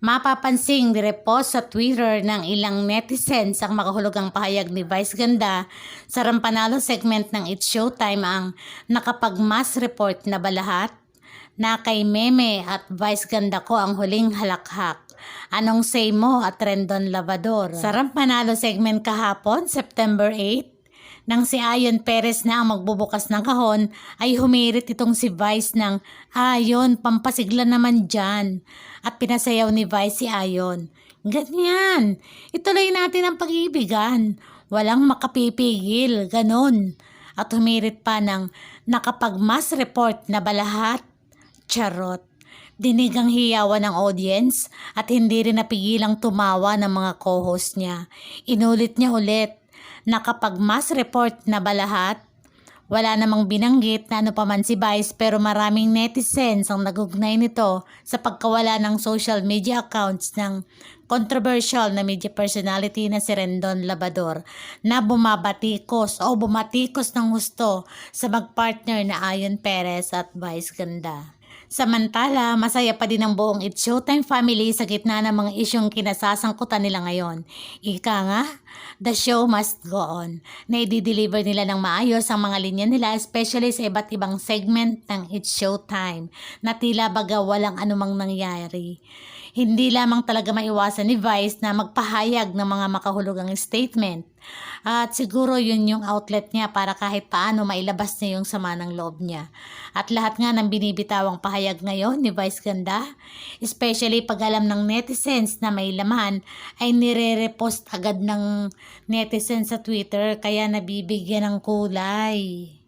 Mapapansing nirepost sa Twitter ng ilang netizens ang makahulugang pahayag ni Vice Ganda sa rampanalo segment ng It's Showtime ang nakapag-mass report na ba lahat? Na kay Meme at Vice Ganda ko ang huling halakhak. Anong say mo at Rendon Lavador? Sa rampanalo segment kahapon, September 8, nang si Ayon Perez na ang magbubukas ng kahon, ay humirit itong si Vice ng, Ayon, pampasigla naman dyan. At pinasayaw ni Vice si Ayon. Ganyan, ituloy natin ang pag-ibigan. Walang makapipigil, ganon. At humirit pa ng, nakapag-mass report na ba lahat? Charot. Dinig ang hiyawan ng audience at hindi rin napigilang tumawa ng mga co-host niya. Inulit niya ulit nakapag-mass report na ba lahat? Wala namang binanggit na ano pa man si Vice pero maraming netizens ang nagugnay nito sa pagkawala ng social media accounts ng controversial na media personality na si Rendon Labador na bumabatikos o bumatikos ng gusto sa magpartner na Ayon Perez at Vice Ganda. Samantala, masaya pa din ang buong It's Showtime family sa gitna ng mga isyong kinasasangkutan nila ngayon. Ika nga, the show must go on. Na i-deliver nila ng maayos ang mga linya nila especially sa iba't ibang segment ng It's Showtime na tila baga walang anumang nangyari. Hindi lamang talaga maiwasan ni Vice na magpahayag ng mga makahulugang statement. At siguro yun yung outlet niya para kahit paano mailabas niya yung sama ng loob niya. At lahat nga ng binibitawang pahayag ngayon ni Vice Ganda, especially pag alam ng netizens na may laman, ay nire-repost agad ng netizens sa Twitter kaya nabibigyan ng kulay.